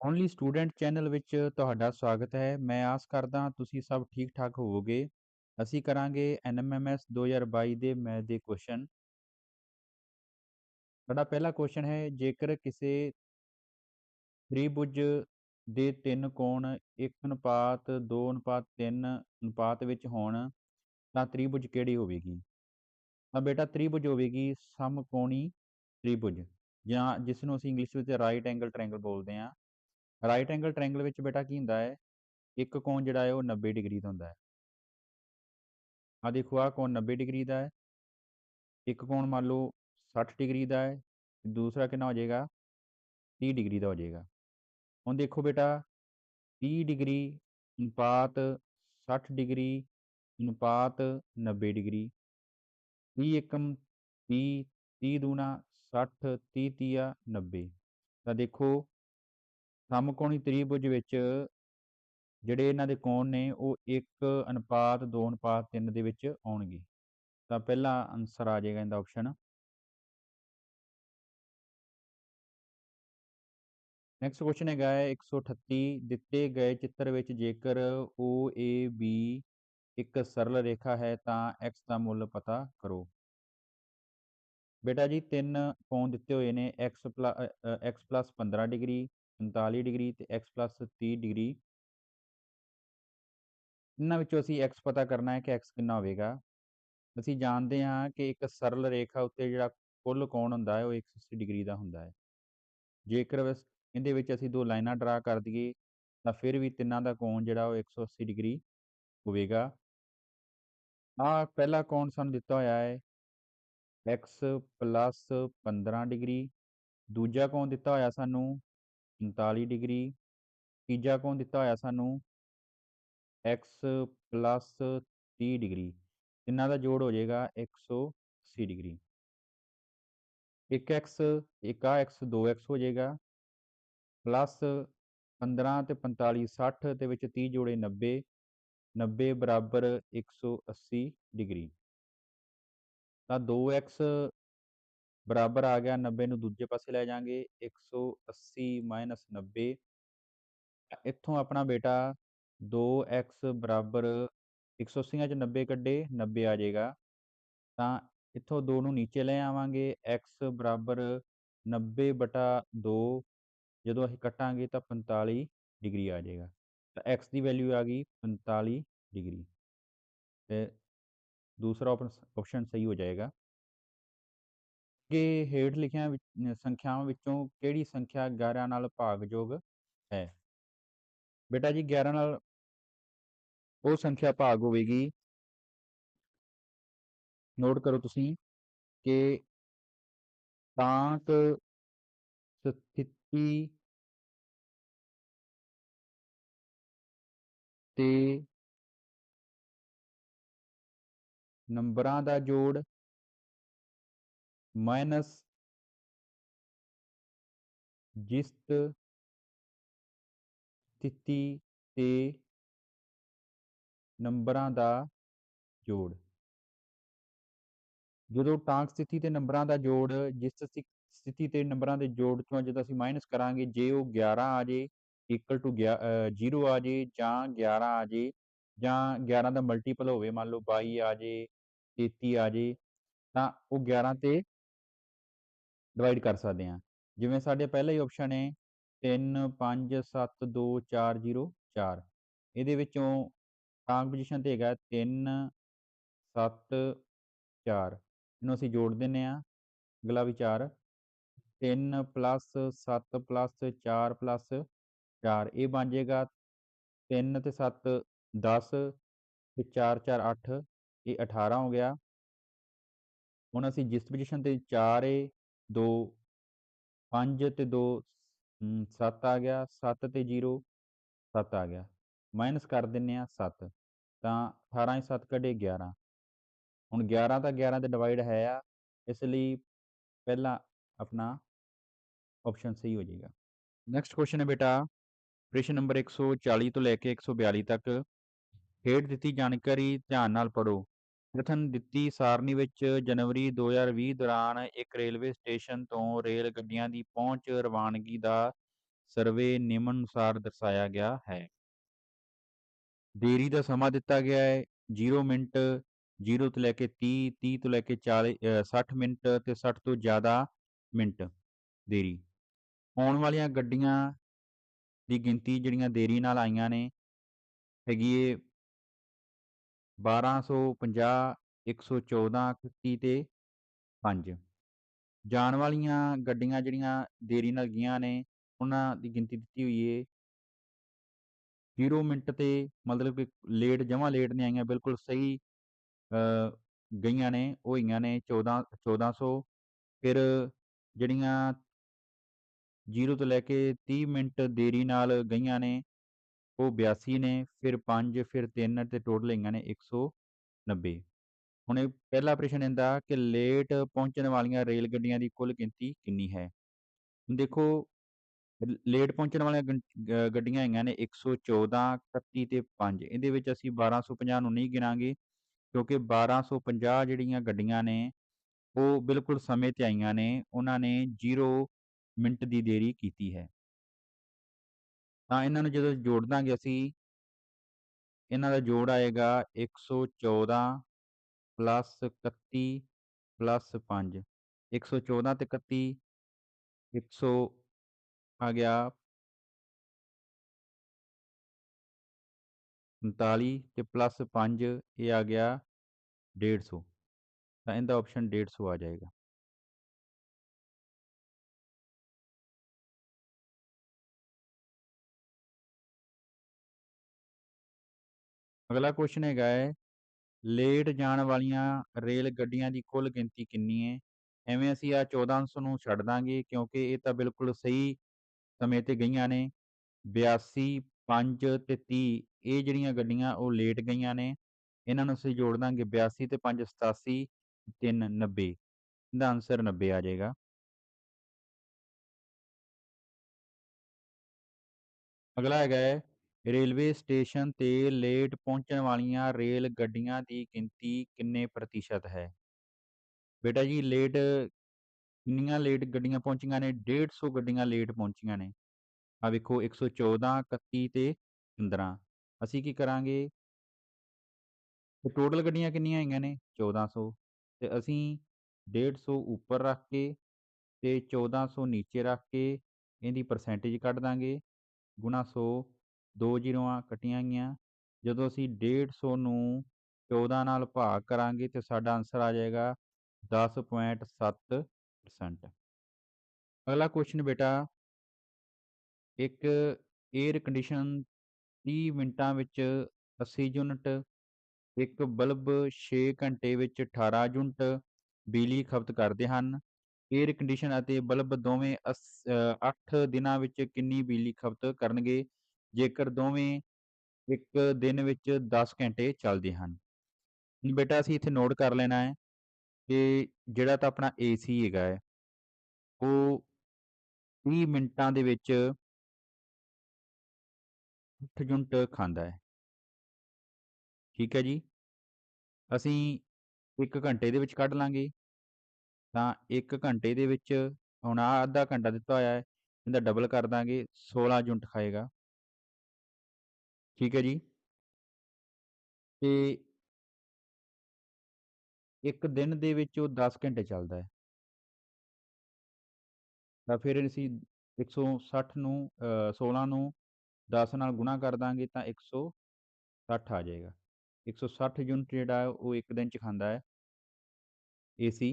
Only student channel ਵਿੱਚ ਤੁਹਾਡਾ ਸਵਾਗਤ ਹੈ। ਮੈਂ ਆਸ ਕਰਦਾ ਹਾਂ ਤੁਸੀਂ ਸਭ ਠੀਕ ਠਾਕ ਹੋਵੋਗੇ। ਅਸੀਂ ਕਰਾਂਗੇ ਐਨਐਮਐਮਐਸ 2022 ਦੇ ਮੈਥ ਦੇ ਕੁਐਸਚਨ। ਸਾਡਾ ਪਹਿਲਾ ਕੁਐਸਚਨ ਹੈ, ਜੇਕਰ ਕਿਸੇ ਤ੍ਰਿਭੁਜ ਦੇ ਤਿੰਨ ਕੋਣ 1 ਅਨੁਪਾਤ 2 ਅਨੁਪਾਤ 3 ਅਨੁਪਾਤ ਵਿੱਚ ਹੋਣ, ਤਾਂ ਤ੍ਰਿਭੁਜ ਕਿਹੜੀ ਹੋਵੇਗੀ? ਤਾਂ ਬੇਟਾ ਤ੍ਰਿਭੁਜ ਹੋਵੇਗੀ ਸਮਕੋਣੀ ਤ੍ਰਿਭੁਜ। ਜਾਂ ਜਿਸ ਨੂੰ ਅਸੀਂ ਇੰਗਲਿਸ਼ ਵਿੱਚ ਰਾਈਟ ਐਂਗਲ ਟ੍ਰਾਇੰਗਲ ਬੋਲਦੇ ਹਾਂ। ਰਾਈਟ ਐਂਗਲ ਟ੍ਰਾਇੰਗਲ ਵਿੱਚ ਬੇਟਾ ਕੀ ਹੁੰਦਾ ਹੈ? ਇੱਕ ਕੋਣ ਜਿਹੜਾ ਹੈ ਉਹ 90 ਡਿਗਰੀ ਦਾ ਹੁੰਦਾ ਹੈ। ਆ ਦੇਖੋ ਆ ਕੋਣ 90 ਡਿਗਰੀ ਦਾ ਹੈ। ਇੱਕ ਕੋਣ ਮੰਨ ਲਓ 60 ਡਿਗਰੀ ਦਾ ਹੈ, ਦੂਸਰਾ ਕਿੰਨਾ ਹੋ ਜਾਏਗਾ? 30 ਡਿਗਰੀ ਦਾ ਹੋ ਜਾਏਗਾ। ਹੁਣ ਦੇਖੋ ਬੇਟਾ 30 ਡਿਗਰੀ ਅਨੁਪਾਤ 60 ਡਿਗਰੀ ਅਨੁਪਾਤ 90 ਡਿਗਰੀ। 30 ਏਕਮ 30 30 ਦੂਣਾ 60 30 ਤੀਆ 90 ਤਾਂ ਦੇਖੋ ਸਮਕੋਣੀ ਤ੍ਰਿਭੁਜ ਵਿੱਚ ਜਿਹੜੇ ਇਹਨਾਂ ਦੇ ਕੋਣ ਨੇ, ਉਹ 1 ਅਨੁਪਾਤ 2 ਅਨੁਪਾਤ 3 ਦੇ ਵਿੱਚ ਆਉਣਗੇ। ਤਾਂ ਪਹਿਲਾ ਆਨਸਰ ਆ ਜਾਏਗਾ ਇਹਦਾ ਆਪਸ਼ਨ ਨੈਕਸਟ ਕੁਐਸਚਨ ਹੈਗਾ ਹੈ 138 ਦਿੱਤੇ ਗਏ ਚਿੱਤਰ ਵਿੱਚ ਜੇਕਰ OAB ਇੱਕ ਸਰਲ ਰੇਖਾ ਹੈ, ਤਾਂ x ਦਾ ਮੁੱਲ ਪਤਾ ਕਰੋ। ਬੇਟਾ ਜੀ, ਤਿੰਨ ਕੋਣ ਦਿੱਤੇ ਹੋਏ ਨੇ, x x 15 ਡਿਗਰੀ 45 ਡਿਗਰੀ ਤੇ x 30 ਡਿਗਰੀ। ਇਹਨਾਂ ਵਿੱਚੋਂ ਅਸੀਂ x ਪਤਾ ਕਰਨਾ ਹੈ ਕਿ x ਕਿੰਨਾ ਹੋਵੇਗਾ। ਅਸੀਂ ਜਾਣਦੇ ਹਾਂ ਕਿ ਇੱਕ ਸਰਲ ਰੇਖਾ ਉੱਤੇ ਜਿਹੜਾ ਕੁੱਲ ਕੋਣ ਹੁੰਦਾ ਹੈ, ਉਹ 180 ਡਿਗਰੀ ਦਾ ਹੁੰਦਾ ਹੈ। ਜੇਕਰ ਇਹਦੇ ਵਿੱਚ ਅਸੀਂ ਦੋ ਲਾਈਨਾਂ ਡਰਾ ਕਰ ਦਈਏ, ਤਾਂ ਫਿਰ ਵੀ ਤਿੰਨਾਂ ਦਾ ਕੋਣ ਜਿਹੜਾ ਉਹ 180 ਡਿਗਰੀ ਹੋਵੇਗਾ। ਆ ਪਹਿਲਾ ਕੋਣ ਸਾਨੂੰ ਦਿੱਤਾ ਹੋਇਆ ਹੈ x 15 ਡਿਗਰੀ। ਦੂਜਾ ਕੋਣ ਦਿੱਤਾ ਹੋਇਆ ਸਾਨੂੰ 39 ਡਿਗਰੀ। ਤੀਜਾ ਕੋਣ ਦਿੱਤਾ ਹੋਇਆ ਸਾਨੂੰ? X 30 degree. ਤਿੰਨਾਂ ਦਾ ਜੋੜ ਹੋ ਜਾਏਗਾ 180 ਡਿਗਰੀ। 1x 1x 2x ਹੋ ਜਾਏਗਾ। ਪਲੱਸ 15 ਤੇ 45 60 ਤੇ ਵਿੱਚ 30 ਜੋੜੇ 90 90 ਬਰਾਬਰ 180 ਡਿਗਰੀ। ਤਾਂ 2x ਬਰਾਬਰ ਆ ਗਿਆ 90 ਨੂੰ ਦੂਜੇ ਪਾਸੇ ਲੈ ਜਾਾਂਗੇ 180 90 ਇੱਥੋਂ ਆਪਣਾ ਬੇਟਾ 2x ਬਰਾਬਰ 180 ਚ 90 ਕੱਢੇ 90 ਆ ਜਾਏਗਾ। ਤਾਂ ਇੱਥੋਂ 2 ਨੂੰ ਨੀਚੇ ਲੈ ਆਵਾਂਗੇ x ਬਰਾਬਰ 90 ਬਟਾ 2 ਜਦੋਂ ਅਸੀਂ ਕੱਟਾਂਗੇ ਤਾਂ 45 ਡਿਗਰੀ ਆ ਜਾਏਗਾ। ਤਾਂ x ਦੀ ਵੈਲਿਊ ਆ ਗਈ 45 ਡਿਗਰੀ। ਤੇ ਦੂਸਰਾ ਆਪਸ਼ਨ ਸਹੀ ਹੋ ਜਾਏਗਾ। ਕਿ ਹੇਠ ਲਿਖੀਆਂ ਸੰਖਿਆਵਾਂ ਵਿੱਚੋਂ ਕਿਹੜੀ ਸੰਖਿਆ 11 ਨਾਲ ਭਾਗਯੋਗ ਹੈ? ਬੇਟਾ ਜੀ 11 ਨਾਲ ਉਹ ਸੰਖਿਆ ਭਾਗ ਹੋਵੇਗੀ। ਨੋਟ ਕਰੋ ਤੁਸੀਂ ਕਿ ਤਾਂਕ ਸਥਿਤੀ ਤੇ ਨੰਬਰਾਂ ਦਾ ਜੋੜ ਮਾਈਨਸ ਜਿਸ ਸਥਿਤੀ ਤੇ ਨੰਬਰਾਂ ਦਾ ਜੋੜ। ਜਦੋਂ ਟਾਂਕ ਸਥਿਤੀ ਤੇ ਨੰਬਰਾਂ ਦਾ ਜੋੜ, ਜਿਸ ਸਥਿਤੀ ਤੇ ਨੰਬਰਾਂ ਦੇ ਜੋੜ ਤੋਂ ਜਦੋਂ ਅਸੀਂ ਮਾਈਨਸ ਕਰਾਂਗੇ, ਜੇ ਉਹ 11 ਆ ਜੇ ਇਕੁਅਲ ਟੂ 0 ਆ ਜੇ ਜਾਂ 11 ਆ ਜੇ ਜਾਂ 11 ਦਾ ਮਲਟੀਪਲ ਹੋਵੇ, ਮੰਨ ਲਓ 22 ਆ ਜੇ 33 ਆ ਜੇ ਤਾਂ ਉਹ 11 ਤੇ ਡਿਵਾਈਡ ਕਰ ਸਕਦੇ ਹਾਂ। ਜਿਵੇਂ ਸਾਡੇ ਪਹਿਲਾ ਹੀ ਆਪਸ਼ਨ ਹੈ 3 5 7 2 4 0 4 ਇਹਦੇ ਵਿੱਚੋਂ ਟਾਂਗ ਪੋਜੀਸ਼ਨ ਤੇ ਹੈਗਾ 3 7 4 ਇਹਨੂੰ ਅਸੀਂ ਜੋੜ ਦਿੰਨੇ ਆ ਅਗਲਾ ਵਿਚਾਰ 3 7 4 4 ਇਹ ਬਣ ਜਾਏਗਾ 3 ਤੇ 7 10 ਤੇ 4 4 8 ਇਹ 18 ਹੋ ਗਿਆ। ਹੁਣ ਅਸੀਂ ਜਿਸ ਪੋਜੀਸ਼ਨ ਤੇ 4 ਏ 2 5 ਤੇ 2 7 ਆ ਗਿਆ 7 ਤੇ 0 7 ਆ ਗਿਆ। ਮਾਈਨਸ ਕਰ ਦਿੰਨੇ ਆ 7 ਤਾਂ 18 ਹੀ 7 ਕੱਢੇ 11 ਹੁਣ 11 ਤਾਂ 11 ਤੇ ਡਿਵਾਈਡ ਹੈ ਆ, ਇਸ ਲਈ ਪਹਿਲਾ ਆਪਣਾ ਆਪਸ਼ਨ ਸਹੀ ਹੋ ਜਾਏਗਾ। ਨੈਕਸਟ ਕੁਐਸਚਨ ਹੈ ਬੇਟਾ, ਪ੍ਰਸ਼ਨ ਨੰਬਰ 140 ਤੋਂ ਲੈ ਕੇ 142 ਤੱਕ। ਹੇਠ ਦਿੱਤੀ ਜਾਣਕਾਰੀ ਧਿਆਨ ਨਾਲ ਪੜੋ ਕਥਨ ਦਿੱਤੀ ਸਾਰਣੀ ਵਿੱਚ ਜਨਵਰੀ 2020 ਦੌਰਾਨ ਇੱਕ ਰੇਲਵੇ ਸਟੇਸ਼ਨ ਤੋਂ ਰੇਲ ਗੱਡੀਆਂ ਦੀ ਪਹੁੰਚ ਰਵਾਨਗੀ ਦਾ ਸਰਵੇ ਨਿਯਮ ਅਨੁਸਾਰ ਦਰਸਾਇਆ ਗਿਆ ਹੈ। ਦੇਰੀ ਦਾ ਸਮਾਂ ਦਿੱਤਾ ਗਿਆ ਹੈ। 0 ਮਿੰਟ 0 ਤੋਂ ਲੈ ਕੇ 30 30 ਤੋਂ ਲੈ ਕੇ 40 ਅ, 60 ਮਿੰਟ ਤੇ 60 ਤੋਂ ਜ਼ਿਆਦਾ ਮਿੰਟ ਦੇਰੀ। ਆਉਣ ਵਾਲੀਆਂ ਗੱਡੀਆਂ ਦੀ ਗਿਣਤੀ ਜਿਹੜੀਆਂ ਦੇਰੀ ਨਾਲ ਆਈਆਂ ਨੇ ਹੈਗੀ ਏ 1250 114 31 ਤੇ 5 ਜਾਣ ਵਾਲੀਆਂ ਗੱਡੀਆਂ ਜਿਹੜੀਆਂ ਦੇਰੀ ਨਾਲ ਗਈਆਂ ਨੇ, ਉਹਨਾਂ ਦੀ ਗਿਣਤੀ ਦਿੱਤੀ ਹੋਈ ਏ। 0 ਮਿੰਟ ਤੇ ਮਤਲਬ ਕਿ ਲੇਟ, ਜਮਾਂ ਲੇਟ ਨਹੀਂ ਆਈਆਂ, ਬਿਲਕੁਲ ਸਹੀ ਗਈਆਂ ਨੇ ਉਹ ਹੋਈਆਂ ਨੇ 14 1400 ਫਿਰ ਜਿਹੜੀਆਂ 0 ਤੋਂ ਲੈ ਕੇ 30 ਮਿੰਟ ਦੇਰੀ ਨਾਲ ਗਈਆਂ ਨੇ ਉਹ 82 ਨੇ, ਫਿਰ 5 ਫਿਰ 3 ਤੇ ਟੋਟਲ ਹੈਗੀਆਂ ਨੇ 190 ਹੁਣ ਇਹ ਪਹਿਲਾ ਪ੍ਰਸ਼ਨ ਇਹਦਾ ਕਿ ਲੇਟ ਪਹੁੰਚਣ ਵਾਲੀਆਂ ਰੇਲ ਗੱਡੀਆਂ ਦੀ ਕੁੱਲ ਗਿਣਤੀ ਕਿੰਨੀ ਹੈ? ਦੇਖੋ ਲੇਟ ਪਹੁੰਚਣ ਵਾਲੀਆਂ ਗ- ਗੱਡੀਆਂ ਹੈਗੀਆਂ ਨੇ 114 31 ਤੇ 5 ਇਹਦੇ ਵਿੱਚ ਅਸੀਂ 1250 ਨੂੰ ਨਹੀਂ ਗਿਣਾਂਗੇ, ਕਿਉਂਕਿ 1250 ਜਿਹੜੀਆਂ ਗੱਡੀਆਂ ਨੇ, ਉਹ ਬਿਲਕੁਲ ਸਮੇਂ ਤੇ ਆਈਆਂ ਨੇ, ਉਹਨਾਂ ਨੇ 0 ਮਿੰਟ ਦੀ ਦੇਰੀ ਕੀਤੀ ਹੈ। ਤਾਂ ਇਹਨਾਂ ਨੂੰ ਜਦੋਂ ਜੋੜ ਦਾਂਗੇ ਅਸੀਂ, ਇਹਨਾਂ ਦਾ ਜੋੜ ਆਏਗਾ 114 ਪਲੱਸ 31 ਪਲੱਸ 5 114 ਤੇ 31 100 ਆ ਗਿਆ 39 ਤੇ ਪਲੱਸ 5 ਇਹ ਆ ਗਿਆ 150 ਤਾਂ ਇਹਦਾ ਆਪਸ਼ਨ 150 ਆ ਜਾਏਗਾ। ਅਗਲਾ ਕੁਐਸਚਨ ਹੈਗਾ ਹੈ ਲੇਟ ਜਾਣ ਵਾਲੀਆਂ ਰੇਲ ਗੱਡੀਆਂ ਦੀ ਕੁੱਲ ਗਿਣਤੀ ਕਿੰਨੀ ਹੈ? ਐਵੇਂ ਅਸੀਂ ਆ 1400 ਨੂੰ ਛੱਡ ਦਾਂਗੇ, ਕਿਉਂਕਿ ਇਹ ਤਾਂ ਬਿਲਕੁਲ ਸਹੀ ਸਮੇਂ ਤੇ ਗਈਆਂ ਨੇ। 82 5 ਤੇ 30 ਇਹ ਜਿਹੜੀਆਂ ਗੱਡੀਆਂ ਉਹ ਲੇਟ ਗਈਆਂ ਨੇ। ਇਹਨਾਂ ਨੂੰ ਅਸੀਂ ਜੋੜ ਦਾਂਗੇ 82 ਤੇ 5 87 3 90 ਇਹਦਾ ਆਨਸਰ 90 ਆ ਜਾਏਗਾ। ਅਗਲਾ ਹੈਗਾ ਹੈ ਰੇਲਵੇ ਸਟੇਸ਼ਨ ਤੇ ਲੇਟ ਪਹੁੰਚਣ ਵਾਲੀਆਂ ਰੇਲ ਗੱਡੀਆਂ ਦੀ ਗਿਣਤੀ ਕਿੰਨੇ ਪ੍ਰਤੀਸ਼ਤ ਹੈ? ਬੇਟਾ ਜੀ, ਲੇਟ ਕਿੰਨੀਆਂ ਲੇਟ ਗੱਡੀਆਂ ਪਹੁੰਚੀਆਂ ਨੇ? 150 ਗੱਡੀਆਂ ਲੇਟ ਪਹੁੰਚੀਆਂ ਨੇ। ਆ ਵੇਖੋ 114 31 ਤੇ 15 ਅਸੀਂ ਕੀ ਕਰਾਂਗੇ? ਤੇ ਟੋਟਲ ਗੱਡੀਆਂ ਕਿੰਨੀਆਂ ਹੈਗੀਆਂ ਨੇ? 1400 ਤੇ ਅਸੀਂ 150 ਉੱਪਰ ਰੱਖ ਕੇ ਤੇ 1400 ਨੀਚੇ ਰੱਖ ਕੇ ਇਹਦੀ ਪਰਸੈਂਟੇਜ ਕੱਢ ਦਾਂਗੇ। ਗੁਣਾ 100 ਦੋ ਜ਼ੀਰੋਆਂ ਕੱਟੀਆਂ ਗਈਆਂ। ਜਦੋਂ ਅਸੀਂ 150 ਨੂੰ 14 ਨਾਲ ਭਾਗ ਕਰਾਂਗੇ ਤੇ ਸਾਡਾ ਆਨਸਰ ਆ ਜਾਏਗਾ 10.7% ਅਗਲਾ ਕੁਐਸਚਨ ਬੇਟਾ, ਇੱਕ 에ਅਰ ਕੰਡੀਸ਼ਨ 30 ਮਿੰਟਾਂ ਵਿੱਚ 80 ਯੂਨਿਟ, ਇੱਕ ਬਲਬ 6 ਘੰਟੇ ਵਿੱਚ 18 ਯੂਨਿਟ ਬਿਜਲੀ ਖਪਤ ਕਰਦੇ ਹਨ। 에ਅਰ ਕੰਡੀਸ਼ਨ ਅਤੇ ਬਲਬ ਦੋਵੇਂ 8 ਦਿਨਾਂ ਵਿੱਚ ਕਿੰਨੀ ਬਿਜਲੀ ਖਪਤ ਕਰਨਗੇ? ਜੇਕਰ ਦੋਵੇਂ ਇੱਕ ਦਿਨ ਵਿੱਚ 10 ਘੰਟੇ ਚੱਲਦੇ ਹਨ। ਹੁਣ ਬੇਟਾ ਅਸੀਂ ਇੱਥੇ ਨੋਟ ਕਰ ਲੈਣਾ ਹੈ ਕਿ ਜਿਹੜਾ ਤਾਂ ਆਪਣਾ ਏਸੀ ਹੈਗਾ ਹੈ, ਉਹ 30 ਮਿੰਟਾਂ ਦੇ ਵਿੱਚ 8 ਯੂਨਿਟ ਖਾਂਦਾ ਹੈ। ਠੀਕ ਹੈ ਜੀ? ਅਸੀਂ 1 ਘੰਟੇ ਦੇ ਵਿੱਚ ਕੱਢ ਲਾਂਗੇ। ਤਾਂ 1 ਘੰਟੇ ਦੇ ਵਿੱਚ ਹੁਣ ਆ ਅੱਧਾ ਘੰਟਾ ਦਿੱਤਾ ਹੋਇਆ ਹੈ, ਇਹਦਾ ਡਬਲ ਕਰ ਦਾਂਗੇ 16 ਯੂਨਿਟ ਖਾਏਗਾ। ਠੀਕ ਹੈ ਜੀ। ਤੇ ਇੱਕ ਦਿਨ ਦੇ ਵਿੱਚ ਉਹ 10 ਘੰਟੇ ਚੱਲਦਾ ਹੈ। ਤਾਂ ਫਿਰ ਅਸੀਂ 160 ਨੂੰ ਅ, 16 ਨੂੰ 10 ਨਾਲ ਗੁਣਾ ਕਰ ਦਾਂਗੇ ਤਾਂ 160 ਆ ਜਾਏਗਾ। 160 ਯੂਨਿਟ ਜਿਹੜਾ ਹੈ ਉਹ ਇੱਕ ਦਿਨ ਚ ਖਾਂਦਾ ਹੈ। ਏਸੀ।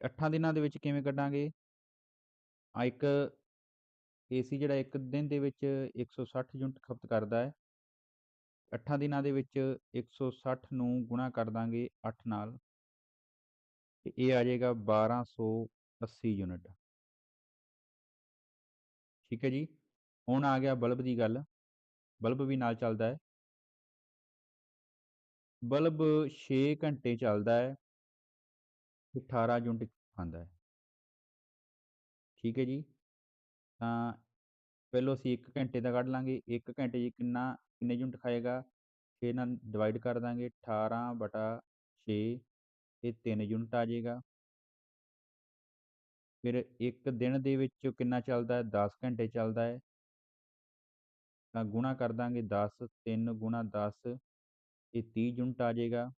ਅੱਠਾਂ ਦਿਨਾਂ ਦੇ ਵਿੱਚ ਕਿਵੇਂ ਕੱਢਾਂਗੇ? ਆ ਇੱਕ ਏਸੀ ਜਿਹੜਾ ਇੱਕ ਦਿਨ ਦੇ ਵਿੱਚ 160 ਯੂਨਿਟ ਖਪਤ ਕਰਦਾ ਹੈ। ਅੱਠਾਂ ਦਿਨਾਂ ਦੇ ਵਿੱਚ 160 ਨੂੰ ਗੁਣਾ ਕਰ ਦਾਂਗੇ ਅੱਠ ਨਾਲ। ਤੇ ਇਹ ਆ ਜਾਏਗਾ 1280 ਯੂਨਿਟ। ਠੀਕ ਹੈ ਜੀ? ਹੁਣ ਆ ਗਿਆ ਬਲਬ ਦੀ ਗੱਲ। ਬਲਬ ਵੀ ਨਾਲ ਚੱਲਦਾ ਹੈ। ਬਲਬ 6 ਘੰਟੇ ਚੱਲਦਾ ਹੈ। 18 ਯੂਨਿਟ ਖਾਂਦਾ ਹੈ। ਠੀਕ ਹੈ ਜੀ। ਤਾਂ ਪਹਿਲੋਂ ਅਸੀਂ ਇੱਕ ਘੰਟੇ ਦਾ ਕੱਢ ਲਾਂਗੇ। ਇੱਕ ਘੰਟੇ 'ਚ ਕਿੰਨਾ, ਕਿੰਨੇ ਯੂਨਿਟ ਖਾਏਗਾ? ਛੇ ਨਾਲ ਡਿਵਾਈਡ ਕਰ ਦਾਂਗੇ। 18 ਬਟਾ ਛੇ, ਇਹ ਤਿੰਨ ਯੂਨਿਟ ਆ ਜਾਏਗਾ। ਫਿਰ ਇੱਕ ਦਿਨ ਦੇ ਵਿੱਚ ਕਿੰਨਾ ਚੱਲਦਾ ਹੈ? 10 ਘੰਟੇ ਚੱਲਦਾ ਹੈ। ਤਾਂ ਗੁਣਾ ਕਰ ਦਾਂਗੇ 10 3 ਗੁਣਾ 10 ਇਹ 30 ਯੂਨਿਟ ਆ ਜਾਏਗਾ।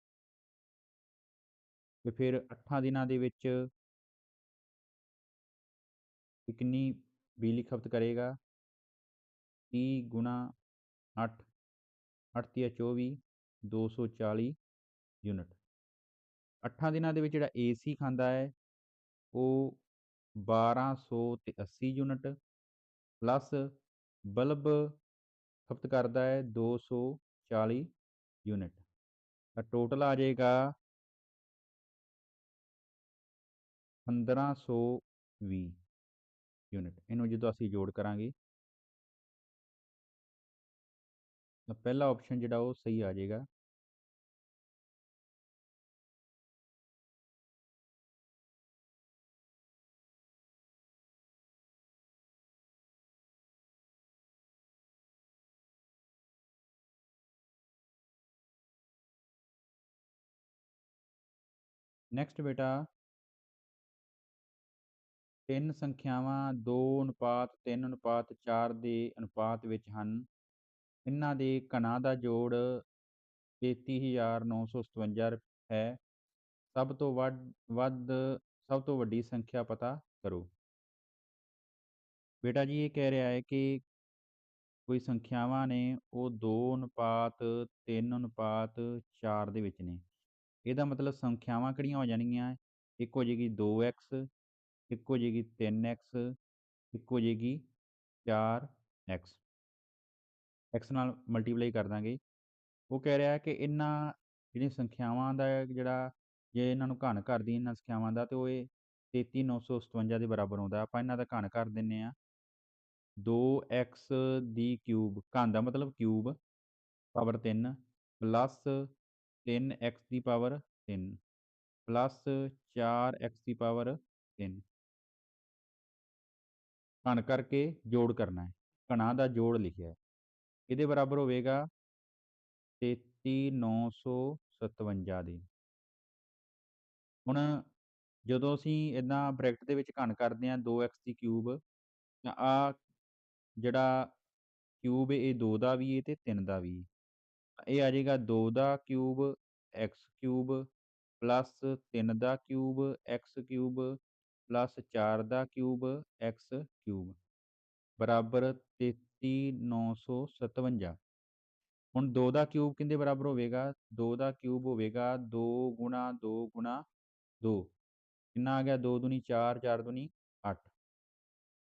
ਤੇ ਫਿਰ 8 ਦਿਨਾਂ ਦੇ ਵਿੱਚ ਕਿੰਨੀ ਬਿਜਲੀ ਖਪਤ ਕਰੇਗਾ ਤੀਹ ਗੁਣਾ 8 8 ਤੀਆ 24 240 ਯੂਨਿਟ ਅੱਠਾਂ ਦਿਨਾਂ ਦੇ ਵਿੱਚ ਜਿਹੜਾ ਏ ਸੀ ਖਾਂਦਾ ਹੈ ਉਹ ਬਾਰ੍ਹਾਂ ਸੌ ਅਤੇ ਅੱਸੀ ਯੂਨਿਟ ਪਲੱਸ ਬਲਬ ਖਪਤ ਕਰਦਾ ਹੈ 240 ਯੂਨਿਟ ਤਾਂ ਟੋਟਲ ਆ ਜਾਏਗਾ 1520 ਯੂਨਿਟ, ਇਹਨੂੰ ਜਦੋਂ ਅਸੀਂ ਜੋੜ ਕਰਾਂਗੇ ਤਾਂ ਪਹਿਲਾ ਆਪਸ਼ਨ ਜਿਹੜਾ ਉਹ ਸਹੀ ਆ ਜਾਏਗਾ। ਨੈਕਸਟ ਬੇਟਾ ਤਿੰਨ ਸੰਖਿਆਵਾਂ, ਦੋ ਅਨੁਪਾਤ, ਤਿੰਨ ਅਨੁਪਾਤ, ਚਾਰ ਦੇ ਅਨੁਪਾਤ ਵਿੱਚ ਹਨ। ਇਹਨਾਂ ਦੇ ਘਣਾਂ ਦਾ ਜੋੜ 33957 ਹੈ। ਸਭ ਤੋਂ ਵੱਧ ਵੱਧ, ਸਭ ਤੋਂ ਵੱਡੀ ਸੰਖਿਆ ਪਤਾ ਕਰੋ। ਬੇਟਾ ਜੀ, ਇਹ ਕਹਿ ਰਿਹਾ ਹੈ ਕਿ ਕੋਈ ਸੰਖਿਆਵਾਂ ਨੇ, ਉਹ 2 ਅਨੁਪਾਤ 3 ਅਨੁਪਾਤ 4 ਦੇ ਵਿੱਚ ਨੇ। ਇਹਦਾ ਮਤਲਬ ਸੰਖਿਆਵਾਂ ਕਿਹੜੀਆਂ ਹੋ ਜਾਣਗੀਆਂ? ਇੱਕ ਹੋ ਜਾਏਗੀ 2x ਇੱਕ ਹੋ ਜਾਏਗੀ 3x ਇੱਕ ਹੋ ਜਾਏਗੀ 4x x ਨਾਲ ਮਲਟੀਪਲਾਈ ਕਰ ਦਾਂਗੇ। ਉਹ ਕਹਿ ਰਿਹਾ ਹੈ ਕਿ ਇਹਨਾਂ ਜਿਹੜੀਆਂ ਸੰਖਿਆਵਾਂ ਦਾ ਜਿਹੜਾ ਜੇ ਇਹਨਾਂ ਨੂੰ ਘਨ ਕਰਦੀ ਇਹਨਾਂ ਸੰਖਿਆਵਾਂ ਦਾ ਤੇ ਉਹ ਇਹ 33957 ਦੇ ਬਰਾਬਰ ਆਉਂਦਾ। ਆਪਾਂ ਇਹਨਾਂ ਦਾ ਘਣ ਕਰ ਦਿੰਨੇ ਆ। 2x ਦੀ ਕਿਊਬ ਘਨ ਦਾ ਮਤਲਬ ਕਿਊਬ ਪਾਵਰ 3 ਪਲੱਸ 3x ਦੀ ਪਾਵਰ 3 ਪਲੱਸ 4x ਦੀ ਪਾਵਰ 3 ਘਣ ਕਰਕੇ ਜੋੜ ਕਰਨਾ ਹੈ, ਘਣਾ ਦਾ ਜੋੜ ਲਿਖਿਆ ਹੈ। ਇਹਦੇ ਬਰਾਬਰ ਹੋਵੇਗਾ? 33957 ਦੇ। ਹੁਣ ਜਦੋਂ ਅਸੀਂ ਇਦਾਂ ਬ੍ਰੈਕਟ ਦੇ ਵਿੱਚ ਘਣ ਕਰਦੇ ਹਾਂ 2x ਦੀ ਕਿਊਬ, ਤਾਂ ਆ ਜਿਹੜਾ ਕਿਊਬ ਇਹ 2 ਦਾ ਵੀ ਹੈ ਤੇ 3 ਦਾ ਵੀ ਇਹ ਆ ਜਾਏਗਾ 2 ਦਾ ਕਿਊਬ x ਕਿਊਬ, ਪਲੱਸ 3 ਦਾ ਕਿਊਬ x ਕਿਊਬ ਪਲੱਸ 4 ਦਾ ਕਿਊਬ x ਕਿਊਬ ਬਰਾਬਰ 33957 ਹੁਣ 2 ਦਾ ਕਿਊਬ ਕਿੰਦੇ ਬਰਾਬਰ ਹੋਵੇਗਾ 2 ਦਾ ਕਿਊਬ ਹੋਵੇਗਾ 2 ਗੁਣਾ 2 ਗੁਣਾ 2 ਕਿੰਨਾ ਆ ਗਿਆ 2 ਦੁਨੀ 4 4 ਦੁਨੀ 8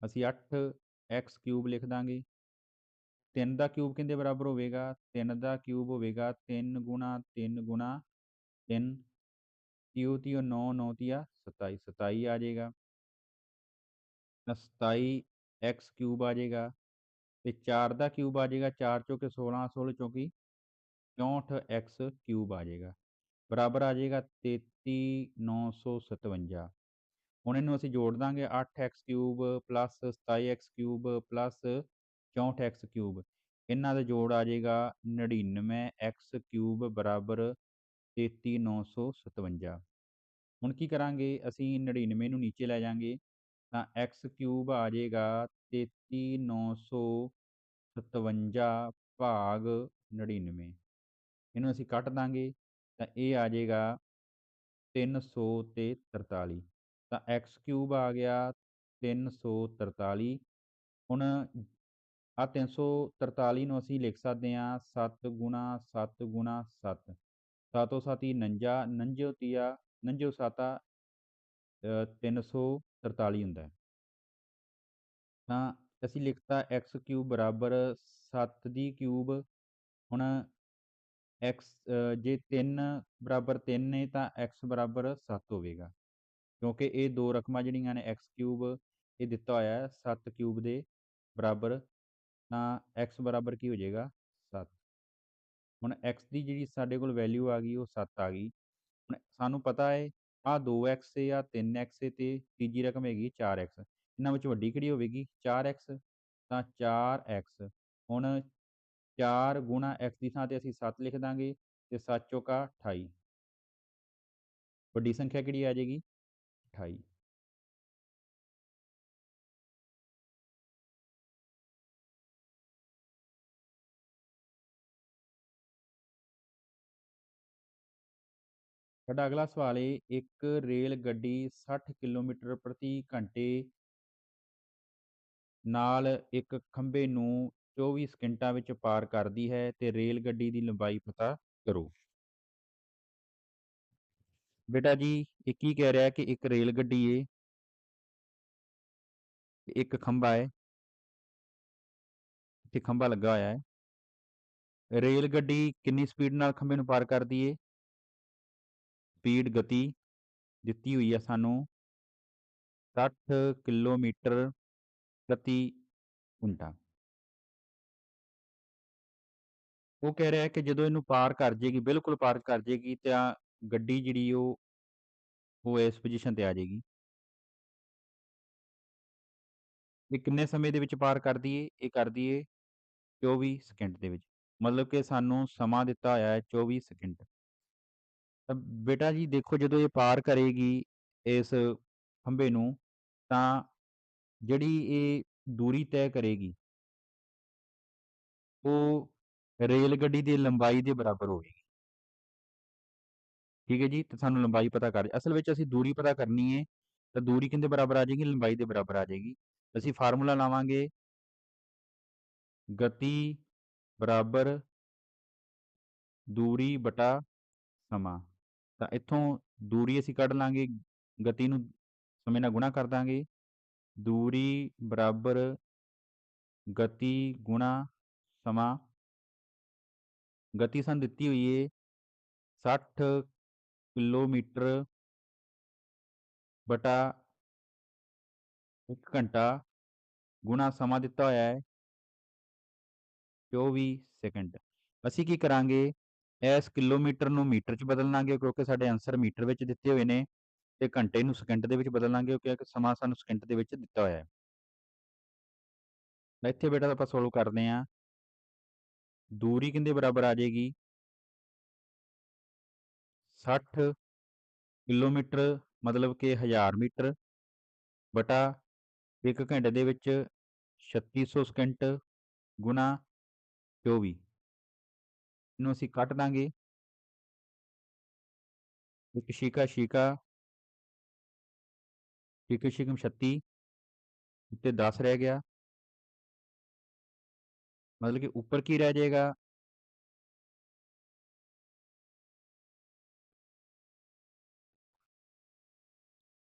ਅਸੀਂ 8x ਕਿਊਬ ਲਿਖ ਦਾਂਗੇ 3 ਦਾ ਕਿਊਬ ਕਿੰਦੇ ਬਰਾਬਰ ਹੋਵੇਗਾ 3 ਦਾ ਕਿਊਬ ਹੋਵੇਗਾ 3 ਗੁਣਾ 3 ਗੁਣਾ 3 ਕਿਊ ਤੀਓ 9 9 ਤੀਆ 27 27 ਆ ਜਾਏਗਾ ਤਾਂ 27x ਕਿਊਬ ਆ ਜਾਏਗਾ ਤੇ 4 ਦਾ ਕਿਊਬ ਆ ਜਾਏਗਾ 4 ਚੌਕੇ 16 16 ਚੌਕੀ 64x ਕਿਊਬ ਆ ਜਾਏਗਾ ਬਰਾਬਰ ਆ ਜਾਏਗਾ 33957 ਹੁਣ ਇਹਨੂੰ ਅਸੀਂ ਜੋੜ ਦਾਂਗੇ 8x cube plus 27x cube plus 64x cube ਇਹਨਾਂ ਦਾ ਜੋੜ ਆ ਜਾਏਗਾ 99x ਕਿਊਬ ਬਰਾਬਰ 33957 ਹੁਣ ਕੀ ਕਰਾਂਗੇ? ਅਸੀਂ 99 ਨੂੰ ਨੀਚੇ ਲੈ ਜਾਾਂਗੇ, ਤਾਂ x ਕਿਊਬ ਆ ਜਾਏਗਾ 33957 ਭਾਗ 99 ਇਹਨੂੰ ਅਸੀਂ ਕੱਟ ਦਾਂਗੇ, ਤਾਂ ਇਹ ਆ ਜਾਏਗਾ 300 ਤੇ 43 ਤਾਂ x ਕਿਊਬ ਆ ਗਿਆ 343 ਹੁਣ ਆ 343 ਨੂੰ ਅਸੀਂ ਲਿਖ ਸਕਦੇ ਹਾਂ 7 ਗੁਣਾ 7 ਗੁਣਾ 7 7 7 49 49 ਤੀਆ 49 7 343 ਹੁੰਦਾ ਹੈ ਤਾਂ ਅਸੀਂ ਲਿਖਤਾ x ਕਿਊਬ ਬਰਾਬਰ 7 ਦੀ ਕਿਊਬ ਹੁਣ x ਜੇ 3 ਬਰਾਬਰ 3 ਨੇ ਤਾਂ x ਬਰਾਬਰ 7 ਹੋਵੇਗਾ ਕਿਉਂਕਿ ਇਹ ਦੋ ਰਕਮਾਂ ਜਿਹੜੀਆਂ ਨੇ x ਕਿਊਬ ਇਹ ਦਿੱਤਾ ਹੋਇਆ ਹੈ 7 ਕਿਊਬ ਦੇ ਬਰਾਬਰ ਤਾਂ x ਬਰਾਬਰ ਕੀ ਹੋ ਜਾਏਗਾ 7 ਹੁਣ x ਦੀ ਜਿਹੜੀ ਸਾਡੇ ਕੋਲ ਵੈਲਿਊ ਆ ਗਈ ਉਹ 7 ਆ ਗਈ ਹੁਣ ਸਾਨੂੰ ਪਤਾ ਹੈ ਆ 2x ਏ ਆ 3x ਏ ਤੇ ਤੀਜੀ ਰਕਮ ਹੈਗੀ 4x ਇਹਨਾਂ ਵਿੱਚ ਵੱਡੀ ਕਿਹੜੀ ਹੋਵੇਗੀ? 4x ਤਾਂ 4x ਹੁਣ 4 ਗੁਣਾ x ਦੀ ਥਾਂ ਤੇ ਅਸੀਂ 7 ਲਿਖ ਦਾਂਗੇ ਤੇ 7 ਚੌਕਾ 28 ਵੱਡੀ ਸੰਖਿਆ ਕਿਹੜੀ ਆ ਜਾਏਗੀ? 28 ਸਾਡਾ ਅਗਲਾ ਸਵਾਲ ਏ, ਇੱਕ ਰੇਲ ਗੱਡੀ 60 ਕਿਲੋਮੀਟਰ ਪ੍ਰਤੀ ਘੰਟੇ ਨਾਲ ਇੱਕ ਖੰਭੇ ਨੂੰ 24 ਸਕਿੰਟਾਂ ਵਿੱਚ ਪਾਰ ਕਰਦੀ ਹੈ ਤੇ ਰੇਲ ਗੱਡੀ ਦੀ ਲੰਬਾਈ ਪਤਾ ਕਰੋ। ਬੇਟਾ ਜੀ, ਇਹ ਕੀ ਕਹਿ ਰਿਹਾ ਕਿ ਇੱਕ ਰੇਲ ਗੱਡੀ ਏ? ਤੇ ਇੱਕ ਖੰਭਾ ਹੈ ਤੇ ਖੰਭਾ ਲੱਗਾ ਹੋਇਆ ਹੈ ਰੇਲ ਗੱਡੀ ਕਿੰਨੀ ਸਪੀਡ ਨਾਲ ਖੰਭੇ ਨੂੰ ਪਾਰ ਕਰਦੀ ਏ? ਸਪੀਡ ਗਤੀ ਦਿੱਤੀ ਹੋਈ ਹੈ ਸਾਨੂੰ। 60 ਕਿਲੋਮੀਟਰ ਪ੍ਰਤੀ ਘੰਟਾ। ਉਹ ਕਹਿ ਰਿਹਾ ਹੈ ਕਿ ਜਦੋਂ ਇਹਨੂੰ ਪਾਰ ਕਰ ਜੇਗੀ, ਬਿਲਕੁਲ ਪਾਰ ਕਰ ਜੇਗੀ, ਤਾਂ ਗੱਡੀ ਜਿਹੜੀ ਉਹ ਉਹ ਇਸ ਪੋਜੀਸ਼ਨ ਤੇ ਆ ਜਾਏਗੀ ਇਹ ਕਿੰਨੇ ਸਮੇਂ ਦੇ ਵਿੱਚ ਪਾਰ ਕਰਦੀ ਏ ਇਹ ਕਰਦੀ ਏ 24 ਸਕਿੰਟ ਦੇ ਵਿੱਚ। ਮਤਲਬ ਕਿ ਸਾਨੂੰ ਸਮਾਂ ਦਿੱਤਾ ਹੋਇਆ ਹੈ 24 ਸਕਿੰਟ। ਤਾਂ ਬੇਟਾ ਜੀ ਦੇਖੋ ਜਦੋਂ ਇਹ ਪਾਰ ਕਰੇਗੀ ਇਸ ਖੰਭੇ ਨੂੰ, ਤਾਂ ਜਿਹੜੀ ਇਹ ਦੂਰੀ ਤੈਅ ਕਰੇਗੀ ਉਹ ਰੇਲ ਗੱਡੀ ਦੀ ਲੰਬਾਈ ਦੇ ਬਰਾਬਰ ਹੋਵੇਗੀ। ਠੀਕ ਹੈ ਜੀ? ਤੇ ਸਾਨੂੰ ਲੰਬਾਈ ਪਤਾ ਕਰ, ਅਸਲ ਵਿੱਚ ਅਸੀਂ ਦੂਰੀ ਪਤਾ ਕਰਨੀ ਹੈ, ਤਾਂ ਦੂਰੀ ਕਿੰਦੇ ਬਰਾਬਰ ਆ ਜਾਏਗੀ? ਲੰਬਾਈ ਦੇ ਬਰਾਬਰ ਆ ਜਾਏਗੀ। ਅਸੀਂ ਫਾਰਮੂਲਾ ਲਾਵਾਂਗੇ। ਗਤੀ ਬਰਾਬਰ, ਦੂਰੀ ਬਟਾ ਸਮਾਂ। ਤਾਂ ਇੱਥੋਂ ਦੂਰੀ ਅਸੀਂ ਕੱਢ ਲਾਂਗੇ, ਗਤੀ ਨੂੰ ਸਮੇਂ ਨਾਲ ਗੁਣਾ ਕਰ ਦਾਂਗੇ। ਦੂਰੀ ਬਰਾਬਰ ਗਤੀ ਗੁਣਾ ਸਮਾਂ। ਗਤੀ ਸਾਨੂੰ ਦਿੱਤੀ ਹੋਈ ਏ 60 ਕਿਲੋਮੀਟਰ ਬਟਾ 1 ਘੰਟਾ ਗੁਣਾ ਸਮਾਂ ਦਿੱਤਾ ਹੋਇਆ ਹੈ 24 ਸੈਕਿੰਡ। ਅਸੀਂ ਕੀ ਕਰਾਂਗੇ? ਇਸ ਕਿਲੋਮੀਟਰ ਨੂੰ ਮੀਟਰ 'ਚ ਬਦਲ ਲਾਂਗੇ ਕਿਉਂਕਿ ਸਾਡੇ ਆਨਸਰ ਮੀਟਰ ਵਿੱਚ ਦਿੱਤੇ ਹੋਏ ਨੇ ਤੇ ਘੰਟੇ ਨੂੰ ਸਕਿੰਟ ਦੇ ਵਿੱਚ ਬਦਲ ਲਾਂਗੇ ਕਿਉਂਕਿ ਸਮਾਂ ਸਾਨੂੰ ਸਕਿੰਟ ਦੇ ਵਿੱਚ ਦਿੱਤਾ ਹੋਇਆ ਹੈ। ਇੱਥੇ ਬੇਟਾ ਆਪਾਂ ਸੋਲਵ ਕਰਦੇ ਹਾਂ। ਦੂਰੀ ਕਿੰਦੇ ਬਰਾਬਰ ਆ ਜਾਏਗੀ? 60 ਕਿਲੋਮੀਟਰ ਮਤਲਬ ਕਿ 1000 ਮੀਟਰ ਬਟਾ 1 ਘੰਟੇ ਦੇ ਵਿੱਚ 3600 ਸਕਿੰਟ ਗੁਣਾ 24 ਇਹਨੂੰ ਅਸੀਂ ਕੱਟ ਦਾਂਗੇ ਇੱਕ ਸ਼ੀਕਾ ਸ਼ੀਕਾ ਇੱਕ ਸ਼ਿਕਮ 36 ਉੱਤੇ 10 ਰਹਿ ਗਿਆ ਮਤਲਬ ਕਿ ਉੱਪਰ ਕੀ ਰਹਿ ਜਾਏਗਾ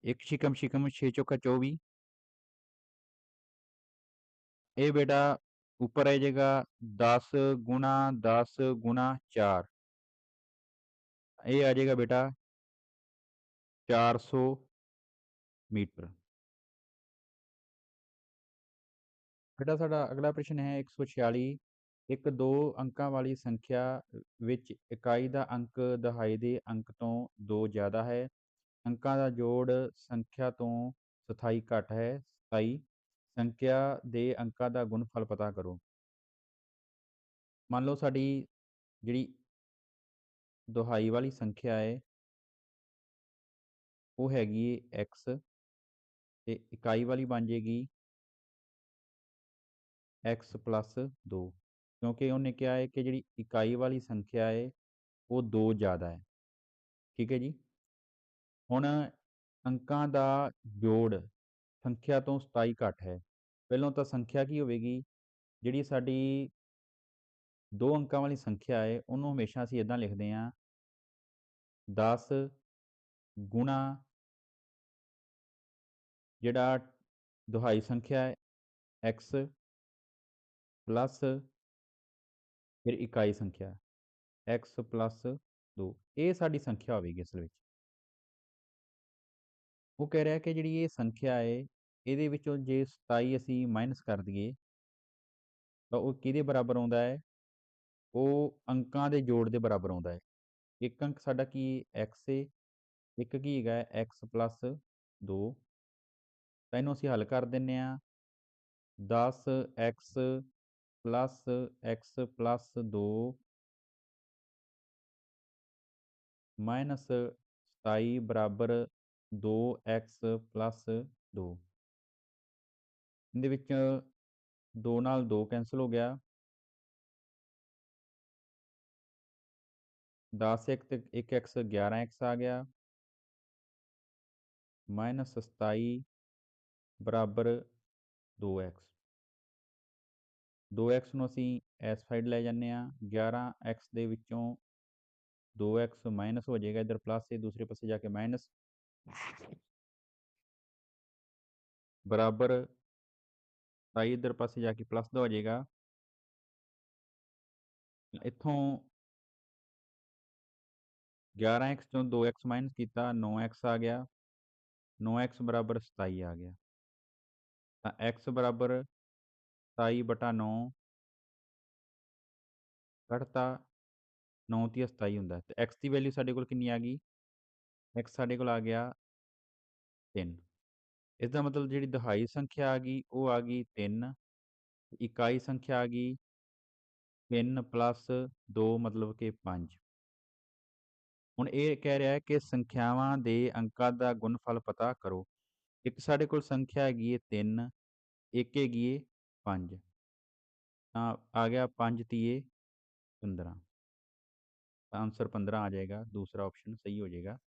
ਇੱਕ ਸ਼ਿਕਮ ਸ਼ਿਕਮ 6 ਚੌਕਾ 24 ਇਹ ਬੇਟਾ ਉੱਪਰ ਰਹਿ ਜਾਏਗਾ 10 ਗੁਣਾ 10 ਗੁਣਾ 4 ਇਹ ਆ ਜਾਏਗਾ ਬੇਟਾ 400 ਮੀਟਰ। ਬੇਟਾ ਸਾਡਾ ਅਗਲਾ ਪ੍ਰਸ਼ਨ ਹੈ 146 ਇੱਕ ਦੋ ਅੰਕਾਂ ਵਾਲੀ ਸੰਖਿਆ ਵਿੱਚ ਇਕਾਈ ਦਾ ਅੰਕ ਦਹਾਈ ਦੇ ਅੰਕ ਤੋਂ ਦੋ ਜ਼ਿਆਦਾ ਹੈ। ਅੰਕਾਂ ਦਾ ਜੋੜ ਸੰਖਿਆ ਤੋਂ ਸਥਾਈ ਘੱਟ ਹੈ ਸਥਾਈ ਸੰਖਿਆ ਦੇ ਅੰਕਾਂ ਦਾ ਗੁਣਫਲ ਪਤਾ ਕਰੋ। ਮੰਨ ਲਓ ਸਾਡੀ ਜਿਹੜੀ ਦੁਹਾਈ ਵਾਲੀ ਸੰਖਿਆ ਹੈ, ਉਹ ਹੈਗੀ ਹੈ x ਤੇ ਇਕਾਈ ਵਾਲੀ ਬਣ ਜਾਏਗੀ x 2 ਕਿਉਂਕਿ ਉਹਨੇ ਕਿਹਾ ਹੈ ਕਿ ਜਿਹੜੀ ਇਕਾਈ ਵਾਲੀ ਸੰਖਿਆ ਹੈ, ਉਹ 2 ਜ਼ਿਆਦਾ ਹੈ। ਠੀਕ ਹੈ ਜੀ? ਹੁਣ ਅੰਕਾਂ ਦਾ ਜੋੜ ਸੰਖਿਆ ਤੋਂ 27 ਘੱਟ ਹੈ। ਪਹਿਲਾਂ ਤਾਂ ਸੰਖਿਆ ਕੀ ਹੋਵੇਗੀ? ਜਿਹੜੀ ਸਾਡੀ ਦੋ ਅੰਕਾਂ ਵਾਲੀ ਸੰਖਿਆ ਹੈ, ਉਹਨੂੰ ਹਮੇਸ਼ਾ ਅਸੀਂ ਇਦਾਂ ਲਿਖਦੇ ਹਾਂ। 10 ਗੁਣਾ ਜਿਹੜਾ ਦੁਹਾਈ ਸੰਖਿਆ ਹੈ x ਪਲੱਸ ਫਿਰ ਇਕਾਈ ਸੰਖਿਆ। x ਪਲੱਸ 2 ਇਹ ਸਾਡੀ ਸੰਖਿਆ ਹੋਵੇਗੀ ਅਸਲ ਵਿੱਚ। ਉਹ ਕਹਿ ਰਿਹਾ ਕਿ ਜਿਹੜੀ ਇਹ ਸੰਖਿਆ ਹੈ, ਇਹਦੇ ਵਿੱਚੋਂ ਜੇ 27 ਅਸੀਂ ਮਾਈਨਸ ਕਰ ਦਈਏ, ਤਾਂ ਉਹ ਕਿਹਦੇ ਬਰਾਬਰ ਆਉਂਦਾ ਹੈ? ਉਹ ਅੰਕਾਂ ਦੇ ਜੋੜ ਦੇ ਬਰਾਬਰ ਆਉਂਦਾ ਹੈ। ਇੱਕ ਅੰਕ ਸਾਡਾ ਕੀ x ਏ ਇੱਕ ਕੀ ਹੈਗਾ x 2 ਤਾਂ ਇਹਨੂੰ ਅਸੀਂ ਹੱਲ ਕਰ ਦਿੰਨੇ ਆ 10x x 2 ਮਾਈਨਸ 27 ਬਰਾਬਰ 2x 2 ਇਹਦੇ ਵਿੱਚ 2 ਨਾਲ 2 ਕੈਂਸਲ ਹੋ ਗਿਆ 10 ਇੱਕ ਤੇ 1x 11x ਆ ਗਿਆ ਮਾਈਨਸ 27 ਬਰਾਬਰ 2x 2x ਨੂੰ ਅਸੀਂ ਇਸ ਸਾਈਡ ਲੈ ਜਾਂਦੇ ਆ 11x ਦੇ ਵਿੱਚੋਂ 2x ਮਾਈਨਸ ਹੋ ਜਾਏਗਾ ਇਧਰ ਪਲੱਸ ਤੇ ਦੂਸਰੇ ਪਾਸੇ ਜਾ ਕੇ ਮਾਈਨਸ ਬਰਾਬਰ 27 ਇਧਰ ਪਾਸੇ ਜਾ ਕੇ ਪਲੱਸ ਦਾ ਹੋ ਜਾਏਗਾ ਇੱਥੋਂ 11x ਤੋਂ 2x ਮਾਈਨਸ ਕੀਤਾ 9x ਆ ਗਿਆ 9x ਬਰਾਬਰ 27 ਆ ਗਿਆ ਤਾਂ x ਬਰਾਬਰ 27 ਬਟਾ 9 ਕੱਟਤਾ 9 ਤੇ 27 ਹੁੰਦਾ ਤੇ x ਦੀ ਵੈਲਿਊ ਸਾਡੇ ਕੋਲ ਕਿੰਨੀ ਆ ਗਈ x ਸਾਡੇ ਕੋਲ ਆ ਗਿਆ 3 ਇਸ ਦਾ ਮਤਲਬ ਜਿਹੜੀ ਦਹਾਈ ਸੰਖਿਆ ਆ ਗਈ, ਉਹ ਆ ਗਈ 3 ਇਕਾਈ ਸੰਖਿਆ ਆ ਗਈ 3 2 ਮਤਲਬ ਕਿ 5 ਹੁਣ ਇਹ ਕਹਿ ਰਿਹਾ ਹੈ ਕਿ ਸੰਖਿਆਵਾਂ ਦੇ ਅੰਕਾਂ ਦਾ ਗੁਣਫਲ ਪਤਾ ਕਰੋ। ਇੱਕ ਸਾਡੇ ਕੋਲ ਸੰਖਿਆ ਹੈਗੀ ਹੈ 3 ਇੱਕ ਹੈਗੀ ਹੈ 5 ਤਾਂ ਆ ਗਿਆ 5 ਤੀਏ 15 ਤਾਂ ਆਨਸਰ 15 ਆ ਜਾਏਗਾ, ਦੂਸਰਾ ਆਪਸ਼ਨ ਸਹੀ ਹੋ ਜਾਏਗਾ।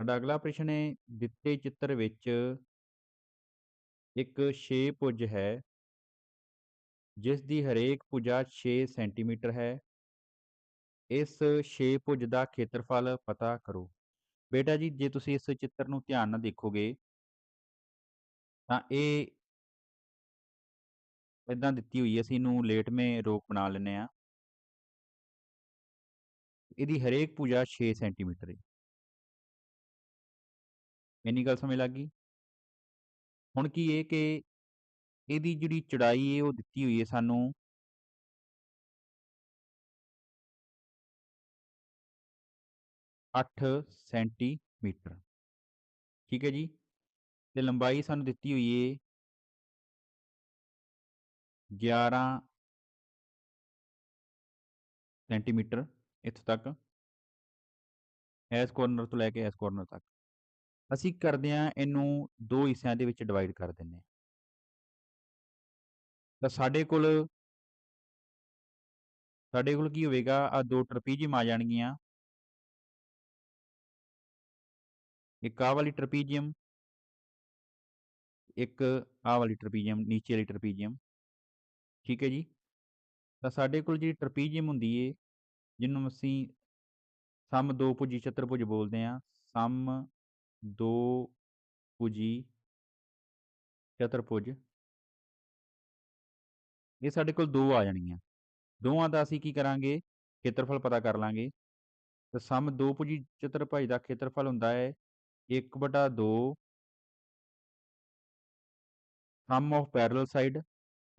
ਸਾਡਾ ਅਗਲਾ ਪ੍ਰਸ਼ਨ ਹੈ ਦਿੱਤੇ ਚਿੱਤਰ ਵਿੱਚ ਇੱਕ 6 ਭੁਜ ਹੈ। ਜਿਸ ਦੀ ਹਰੇਕ ਭੁਜਾ 6 ਸੈਂਟੀਮੀਟਰ ਹੈ। ਇਸ 6 ਭੁਜ ਦਾ ਖੇਤਰਫਲ ਪਤਾ ਕਰੋ। ਬੇਟਾ ਜੀ, ਜੇ ਤੁਸੀਂ ਇਸ ਚਿੱਤਰ ਨੂੰ ਧਿਆਨ ਨਾਲ ਦੇਖੋਗੇ, ਤਾਂ ਇਹ ਇਦਾਂ ਦਿੱਤੀ ਹੋਈ ਹੈ, ਅਸੀਂ ਇਹਨੂੰ ਲੇਟਵੇਂ ਰੋਕ ਬਣਾ ਲੈਨੇ ਆ ਇਹਦੀ ਹਰੇਕ ਭੁਜਾ 6 ਸੈਂਟੀਮੀਟਰ ਹੈ ਇੰਨੀ ਗੱਲ ਸਮਝ ਲੱਗ ਗਈ? ਹੁਣ ਕੀ ਇਹ ਕਿ ਇਹਦੀ ਜਿਹੜੀ ਚੜਾਈ ਹੈ ਉਹ ਦਿੱਤੀ ਹੋਈ ਹੈ ਸਾਨੂੰ? ਅੱਠ ਸੈਂਟੀਮੀਟਰ। ਠੀਕ ਹੈ ਜੀ? ਤੇ ਲੰਬਾਈ ਸਾਨੂੰ ਦਿੱਤੀ ਹੋਈ ਹੈ 11 ਸੈਂਟੀਮੀਟਰ ਇੱਥੋਂ ਤੱਕ। ਇਸ ਕੋਰਨਰ ਤੋਂ ਲੈ ਕੇ ਇਸ ਕੋਰਨਰ ਤੱਕ। ਅਸੀਂ ਕਰਦੇ ਹਾਂ ਇਹਨੂੰ ਦੋ ਹਿੱਸਿਆਂ ਦੇ ਵਿੱਚ ਡਿਵਾਈਡ ਕਰ ਦਿੰਦੇ ਹਾਂ। ਤਾਂ ਸਾਡੇ ਕੋਲ ਸਾਡੇ ਕੋਲ ਕੀ ਹੋਵੇਗਾ? ਆ ਦੋ ਟਰਪੀਜੀਅਮ ਆ ਜਾਣਗੀਆਂ। ਇੱਕ ਆਹ ਵਾਲੀ ਟਰਪੀਜੀਅਮ, ਇੱਕ ਆ ਵਾਲੀ ਟਰਪੀਜੀਅਮ, ਨੀਚੇ ਵਾਲੀ ਟਰਪੀਜੀਅਮ। ਠੀਕ ਹੈ ਜੀ? ਤਾਂ ਸਾਡੇ ਕੋਲ ਜਿਹੜੀ ਟਰਪੀਜੀਅਮ ਹੁੰਦੀ ਏ, ਜਿਹਨੂੰ ਅਸੀਂ ਸਮ ਦੋ ਭੁਜੀ ਚਤੁਰਭੁਜ ਬੋਲਦੇ ਆ ਸਮ ਦੋ ਭੁਜੀ ਚਤੁਰਭੁਜ ਇਹ ਸਾਡੇ ਕੋਲ ਦੋ ਆ ਜਾਣਗੀਆਂ ਦੋਵਾਂ ਦਾ ਅਸੀਂ ਕੀ ਕਰਾਂਗੇ ਖੇਤਰਫਲ ਪਤਾ ਕਰ ਲਾਂਗੇ ਤਾਂ ਸਮ ਦੋ ਭੁਜੀ ਚਤੁਰਭੁਜ ਦਾ ਖੇਤਰਫਲ ਹੁੰਦਾ ਹੈ 1/2 ਸਮ ਆਫ ਪੈਰਲਲ ਸਾਈਡ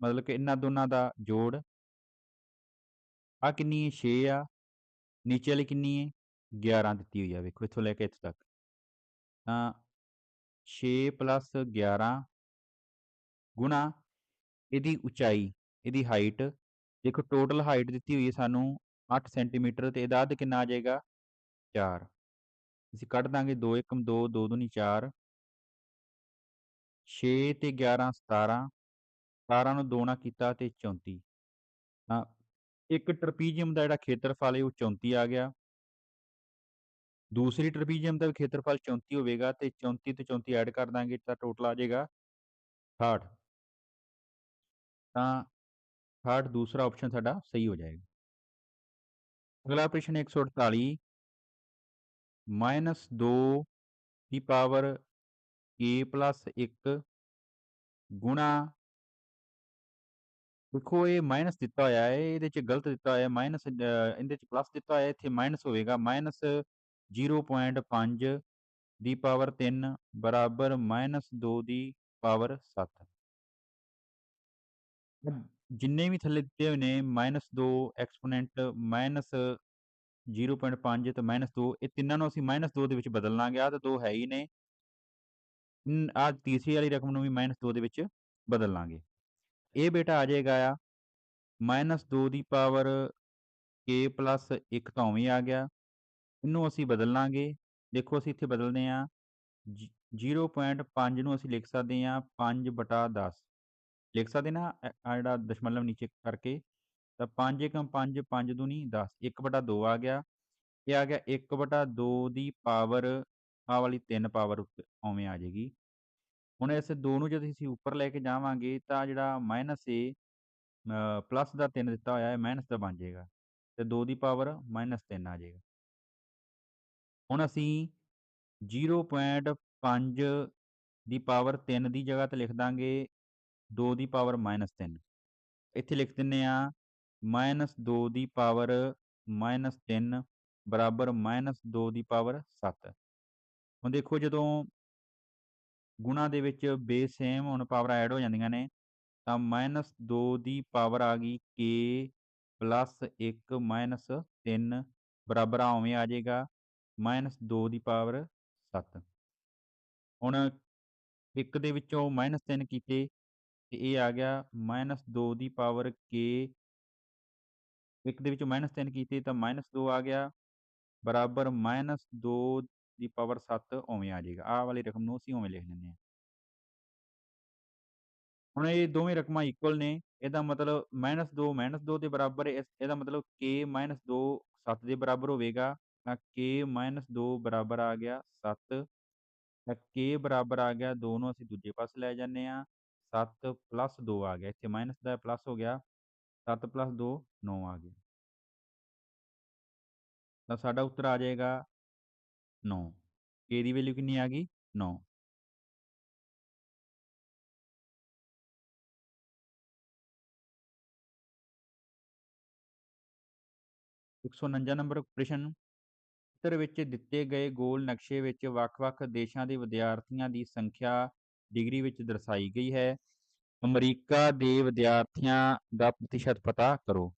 ਮਤਲਬ ਕਿ ਇਹਨਾਂ ਦੋਨਾਂ ਦਾ ਜੋੜ ਆ ਕਿੰਨੀ ਹੈ 6 ਆ ਨੀਚੇ ਵਾਲੀ ਕਿੰਨੀ ਹੈ 11 ਦਿੱਤੀ ਹੋਈ ਆ ਵੇਖੋ ਇੱਥੋਂ ਲੈ ਕੇ ਇੱਥੇ ਤੱਕ ਤਾਂ 6 11 ਗੁਣਾ ਇਹਦੀ ਉਚਾਈ, ਇਹਦੀ ਹਾਈਟ ਦੇਖੋ ਟੋਟਲ ਹਾਈਟ ਦਿੱਤੀ ਹੋਈ ਹੈ ਸਾਨੂੰ 8 ਸੈਂਟੀਮੀਟਰ ਤੇ ਇਹਦਾ ਅੱਧ ਕਿੰਨਾ ਆ ਜਾਏਗਾ? 4 ਅਸੀਂ ਕੱਢ ਦਾਂਗੇ 2 1 2 2 2 4 6 ਤੇ 11 17 17 ਨੂੰ 2 ਨਾਲ ਕੀਤਾ ਤੇ 34 ਤਾਂ ਇੱਕ ਟਰਪੀਜੀਅਮ ਦਾ ਜਿਹੜਾ ਖੇਤਰਫਲ ਹੈ ਉਹ 34 ਆ ਗਿਆ। ਦੂਸਰੀ ਟਰਪੀਜੀਅਮ ਦਾ ਵੀ ਖੇਤਰਫਲ 34 ਹੋਵੇਗਾ ਤੇ 34 ਤੇ 34 ਐਡ ਕਰ ਦਾਂਗੇ ਤਾਂ ਟੋਟਲ ਆ ਜਾਏਗਾ 68 ਤਾਂ 68 ਦੂਸਰਾ ਆਪਸ਼ਨ ਸਾਡਾ ਸਹੀ ਹੋ ਜਾਏਗਾ ਅਗਲਾ ਪ੍ਰਸ਼ਨ 148 ਮਾਈਨਸ 2 ਦੀ ਪਾਵਰ k 1 ਗੁਣਾ ਦੇਖੋ ਇਹ ਮਾਈਨਸ ਦਿੱਤਾ ਹੋਇਆ ਹੈ ਇਹਦੇ ਚ ਗਲਤ ਦਿੱਤਾ ਹੋਇਆ ਹੈ ਮਾਈਨਸ ਇਹਦੇ ਚ ਪਲੱਸ ਦਿੱਤਾ ਹੋਇਆ ਇੱਥੇ ਮਾਈਨਸ ਹੋਵੇਗਾ ਮਾਈਨਸ 0.5 ਦੀ ਪਾਵਰ 3 ਬਰਾਬਰ ਮਾਈਨਸ 2 ਦੀ ਪਾਵਰ 7 ਜਿੰਨੇ ਵੀ ਥੱਲੇ ਦਿੱਤੇ ਹੋਏ ਨੇ ਮਾਈਨਸ 2 ਐਕਸਪੋਨੈਂਟ ਮਾਈਨਸ 0.5 ਤੇ ਮਾਈਨਸ 2 ਇਹ ਤਿੰਨਾਂ ਨੂੰ ਅਸੀਂ ਮਾਈਨਸ 2 ਦੇ ਵਿੱਚ ਬਦਲ ਲਾਂਗੇ ਆ ਤਾਂ ਦੋ ਹੈ ਹੀ ਨੇ। ਆ ਤੀਸਰੀ ਵਾਲੀ ਰਕਮ ਨੂੰ ਵੀ ਮਾਈਨਸ 2 ਦੇ ਵਿੱਚ ਬਦਲ ਲਾਂਗੇ ਇਹ ਬੇਟਾ ਆ ਜਾਏਗਾ ਆ ਮਾਈਨਸ 2 ਦੀ ਪਾਵਰ k 1 ਤਾਂ ਉਵੇਂ ਆ ਗਿਆ। ਇਹਨੂੰ ਅਸੀਂ ਬਦਲ ਲਾਂਗੇ ਦੇਖੋ, ਅਸੀਂ ਇੱਥੇ ਬਦਲਦੇ ਆ 0.5 ਨੂੰ ਅਸੀਂ ਲਿਖ ਸਕਦੇ ਹਾਂ 5/10 ਲਿਖ ਸਕਦੇ ਨਾ ਆ ਜਿਹੜਾ ਦਸ਼ਮਲਵ ਨੀਚੇ ਕਰਕੇ, ਤਾਂ 5 ਏਕਮ 5 5 ਦੂਣੀ 10 1/2 ਆ ਗਿਆ। ਇਹ ਆ ਗਿਆ 1/2 ਦੀ ਪਾਵਰ ਆ ਵਾਲੀ 3 ਪਾਵਰ ਉੱਤੇ ਉਵੇਂ ਆ ਜਾਏਗੀ। ਹੁਣ ਇਸ 2 ਨੂੰ ਜਦ ਅਸੀਂ ਉੱਪਰ ਲੈ ਕੇ ਜਾਵਾਂਗੇ, ਤਾਂ ਜਿਹੜਾ ਮਾਈਨਸ ਏ ਪਲੱਸ ਦਾ 3 ਦਿੱਤਾ ਹੋਇਆ ਹੈ, ਮਾਈਨਸ ਦਾ ਬਣ ਜਾਏਗਾ। ਤੇ 2 ਦੀ ਪਾਵਰ, ਮਾਈਨਸ 3 ਆ ਜਾਏਗਾ। ਹੁਣ ਅਸੀਂ 0.5 ਦੀ ਪਾਵਰ 3 ਦੀ ਜਗ੍ਹਾ ਤੇ ਲਿਖ ਦਾਂਗੇ 2 ਦੀ ਪਾਵਰ -3 ਇੱਥੇ ਲਿਖ ਦਿੰਨੇ ਆ -2 ਦੀ ਪਾਵਰ -3 ਬਰਾਬਰ -2 ਦੀ ਪਾਵਰ 7 ਹੁਣ ਦੇਖੋ ਜਦੋਂ ਗੁਣਾ ਦੇ ਵਿੱਚ ਬੇਸ ਸੇਮ ਹੁਣ ਪਾਵਰ ਐਡ ਹੋ ਜਾਂਦੀਆਂ ਨੇ, ਤਾਂ -2 ਦੀ ਪਾਵਰ ਆ ਗਈ k 1 3 ਬਰਾਬਰ ਆ ਉਵੇਂ ਆ ਜਾਏਗਾ। -2 ਦੀ ਪਾਵਰ 7 ਹੁਣ ਇੱਕ ਦੇ ਵਿੱਚੋਂ -3 ਕੀਤੇ ਤੇ ਇਹ ਆ ਗਿਆ -2 ਦੀ ਪਾਵਰ k ਇੱਕ ਦੇ ਵਿੱਚੋਂ -3 ਕੀਤੇ ਤਾਂ -2 ਆ ਗਿਆ। ਬਰਾਬਰ -2 ਦੀ ਪਾਵਰ 7 ਉਵੇਂ ਆ ਜਾਏਗਾ। ਆਹ ਵਾਲੀ ਰਕਮ ਨੂੰ ਅਸੀਂ ਉਵੇਂ ਲਿਖ ਲੈਂਦੇ ਹਾਂ। ਹੁਣ ਇਹ ਦੋਵੇਂ ਰਕਮਾਂ ਇਕੁਅਲ ਨੇ। ਇਹਦਾ ਮਤਲਬ -2 -2 ਦੇ ਬਰਾਬਰ ਇਹਦਾ ਮਤਲਬ k -2 7 ਦੇ ਬਰਾਬਰ ਹੋਵੇਗਾ। ਤਾਂ k -2 ਬਰਾਬਰ ਆ ਗਿਆ 7 ਤਾਂ k ਬਰਾਬਰ ਆ ਗਿਆ 2 ਨੂੰ ਅਸੀਂ ਦੂਜੇ ਪਾਸੇ ਲੈ ਜਾਂਦੇ ਆ 7 ਪਲੱਸ 2 ਆ ਗਿਆ ਇੱਥੇ ਮਾਈਨਸ ਦਾ ਪਲੱਸ ਹੋ ਗਿਆ 7 ਪਲੱਸ 2 9 ਆ ਗਿਆ ਤਾਂ ਸਾਡਾ ਉੱਤਰ ਆ ਜਾਏਗਾ 9 k ਦੀ ਵੈਲਿਊ ਕਿੰਨੀ ਆ ਗਈ 9 149 ਨੰਬਰ ਪ੍ਰਸ਼ਨ ਉੱਤਰ ਵਿੱਚ ਦਿੱਤੇ ਗਏ ਗੋਲ ਨਕਸ਼ੇ ਵਿੱਚ ਵੱਖ-ਵੱਖ ਦੇਸ਼ਾਂ ਦੇ ਵਿਦਿਆਰਥੀਆਂ ਦੀ ਸੰਖਿਆ ਡਿਗਰੀ ਵਿੱਚ ਦਰਸਾਈ ਗਈ ਹੈ। ਅਮਰੀਕਾ ਦੇ ਵਿਦਿਆਰਥੀਆਂ ਦਾ ਪ੍ਰਤੀਸ਼ਤ ਪਤਾ ਕਰੋ।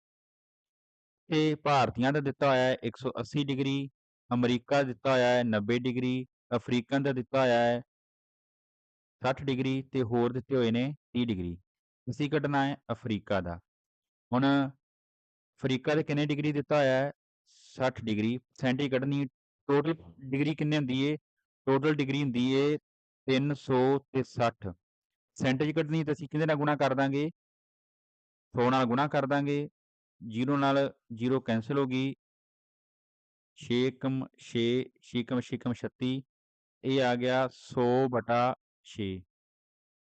ਤੇ ਭਾਰਤੀਆਂ ਦਾ ਦਿੱਤਾ ਹੋਇਆ ਹੈ 180 ਡਿਗਰੀ, ਅਮਰੀਕਾ ਦਿੱਤਾ ਹੋਇਆ ਹੈ 90 ਡਿਗਰੀ, ਅਫਰੀਕਨ ਦਾ ਦਿੱਤਾ ਹੋਇਆ ਹੈ 60 ਡਿਗਰੀ ਤੇ ਹੋਰ ਦਿੱਤੇ ਹੋਏ ਨੇ 30 ਡਿਗਰੀ। ਅਸੀਂ ਕੱਢਣਾ ਹੈ ਅਫਰੀਕਾ ਦਾ। ਹੁਣ ਅਫਰੀਕਾ ਦੇ ਕਿੰਨੇ ਡਿਗਰੀ ਦਿੱਤਾ ਹੋਇਆ ਹੈ? 60 ਡਿਗਰੀ ਸੈਂਟੀ ਕੱਢਣੀ ਟੋਟਲ ਡਿਗਰੀ ਕਿੰਨੇ ਹੁੰਦੀ ਏ? ਟੋਟਲ ਡਿਗਰੀ ਹੁੰਦੀ ਏ 300 ਤੇ 60 ਸੈਂਟੇਜ ਕੱਢਣੀ ਤੇ ਅਸੀਂ ਕਿਹਦੇ ਨਾਲ ਗੁਣਾ ਕਰ ਦਾਂਗੇ? 100 ਨਾਲ ਗੁਣਾ ਕਰ ਦਾਂਗੇ। 0 ਨਾਲ 0 ਕੈਨਸਲ ਹੋ ਗਈ। 6 ਕਮ 6 6 ਕਮ 6 ਕਮ 36 ਇਹ ਆ ਗਿਆ 100 ਬਟਾ 6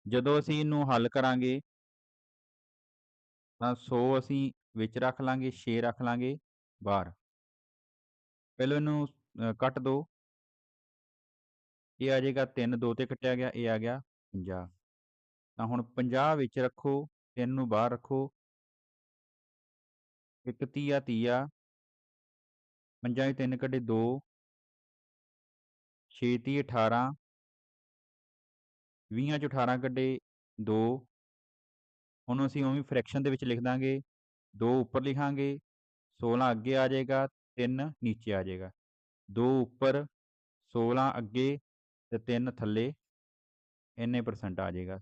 ਜਦੋਂ ਅਸੀਂ ਇਹਨੂੰ ਹੱਲ ਕਰਾਂਗੇ ਤਾਂ 100 ਅਸੀਂ ਵਿੱਚ ਰੱਖ ਲਾਂਗੇ 6 ਰੱਖ ਲਾਂਗੇ ਬਾਹਰ ਪਹਿਲਾਂ ਇਹਨੂੰ ਕੱਟ ਦੋ। ਇਹ ਆ ਜਾਏਗਾ 3 2 ਤੇ ਕੱਟਿਆ ਗਿਆ, ਇਹ ਆ ਗਿਆ 50 ਤਾਂ ਹੁਣ 50 ਵਿੱਚ ਰੱਖੋ 3 ਨੂੰ ਬਾਹਰ ਰੱਖੋ। ਇੱਕ ਤੀਆ ਤੀਆ। 5 ਹੀ 3 ਕੱਢੇ 2 6 ਤੀ 18 20 ਚ 18 ਕੱਢੇ 2 ਹੁਣ ਅਸੀਂ ਉਵੇਂ ਫ੍ਰੈਕਸ਼ਨ ਦੇ ਵਿੱਚ ਲਿਖ ਦਾਂਗੇ। 2 ਉੱਪਰ ਲਿਖਾਂਗੇ। 16 ਅੱਗੇ ਆ ਜਾਏਗਾ। 3 ਨੀਚੇ ਆ ਜਾਏਗਾ। 2 ਉੱਪਰ 16 ਅੱਗੇ ਤੇ 3 ਥੱਲੇ, ਇੰਨੇ ਪਰਸੈਂਟ ਆ ਜਾਏਗਾ।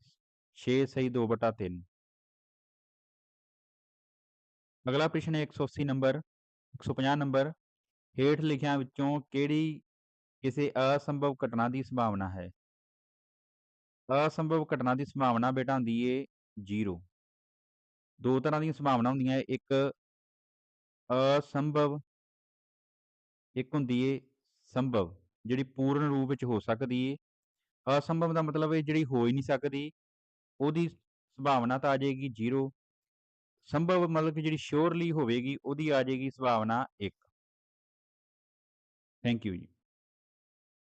6 ਸਹੀ 2 ਬਟਾ 3 ਅਗਲਾ ਪ੍ਰਸ਼ਨ ਹੈ 180 ਨੰਬਰ 150 ਨੰਬਰ। ਹੇਠ ਲਿਖਿਆਂ ਵਿੱਚੋਂ ਕਿਹੜੀ ਕਿਸੇ ਅਸੰਭਵ ਘਟਨਾ ਦੀ ਸੰਭਾਵਨਾ ਹੈ? ਅਸੰਭਵ ਘਟਨਾ ਦੀ ਸੰਭਾਵਨਾ ਬੇਟਾ ਹੁੰਦੀ ਏ 0 ਦੋ ਤਰ੍ਹਾਂ ਦੀਆਂ ਸੰਭਾਵਨਾ ਹੁੰਦੀਆਂ, ਇੱਕ ਅਸੰਭਵ ਇੱਕ ਹੁੰਦੀ ਏ ਸੰਭਵ, ਜਿਹੜੀ ਪੂਰਨ ਰੂਪ ਵਿੱਚ ਹੋ ਸਕਦੀ ਏ। ਅਸੰਭਵ ਦਾ ਮਤਲਬ ਹੈ ਜਿਹੜੀ ਹੋ ਹੀ ਨਹੀਂ ਸਕਦੀ, ਉਹਦੀ ਸੰਭਾਵਨਾ ਤਾਂ ਆ ਜਾਏਗੀ 0 ਸੰਭਵ ਮਤਲਬ ਕਿ ਜਿਹੜੀ ਸ਼ੋਰਲੀ ਹੋਵੇਗੀ, ਉਹਦੀ ਆ ਜਾਏਗੀ ਸੰਭਾਵਨਾ 1 ਥੈਂਕ ਯੂ ਜੀ।